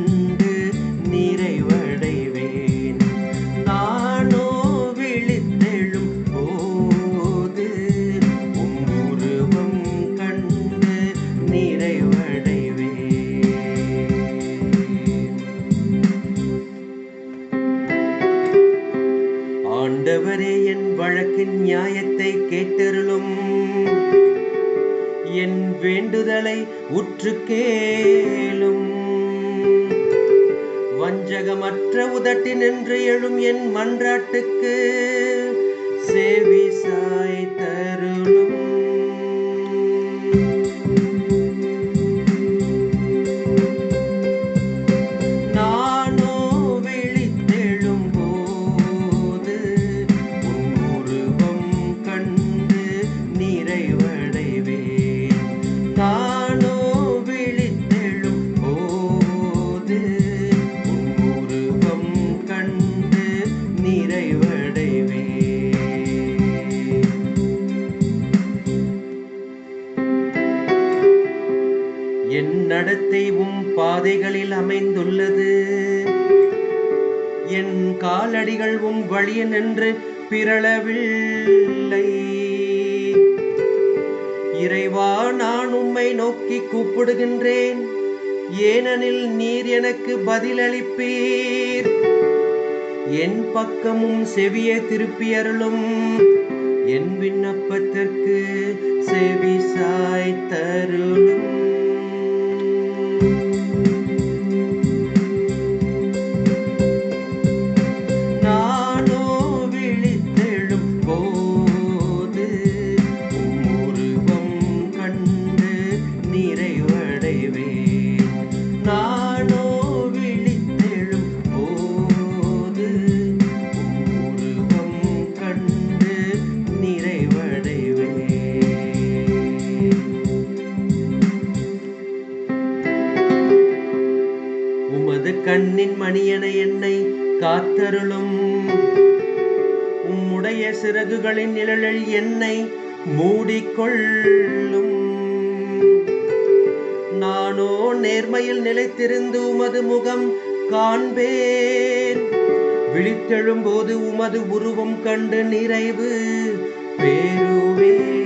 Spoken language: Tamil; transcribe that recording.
கண்டு நிறைவடைவேன். நானோ விழித்தெழும் போது உருவம் கண்டு நிறைவடைவேன். ஆண்டவரே என் வழக்கின் நியாயத்தை கேட்டருளும். என் வேண்டுதலை உற்று கேளும் உதட்டி நின்று எழும் என் மன்றாட்டுக்கு. என் நடத்தை உம் பாதைகளில் அமைந்துள்ளது. என் காலடிகள் உம் வழிய நின்று பிறளவில்லை. இறைவா நான் உம்மை நோக்கி கூப்பிடுகின்றேன். ஏனெனில் நீர் எனக்கு பதிலளிப்பீர். என் பக்கமும் செவியை திருப்பி அருளும். என் விண்ணப்பத்திற்கு செவி சாய் கண்ணின் மணியன என்னை காத்தருளும். உம்முடைய சிறகுகளின் நிழலில் என்னை மூடிக்கொள்ளும். நானோ நேர்மையில் நிலைத்திருந்து உமது முகம் காண்பேன். விழித்தெழும்போது உமது உருவம் கண்டு நிறைவு. பேருவேன்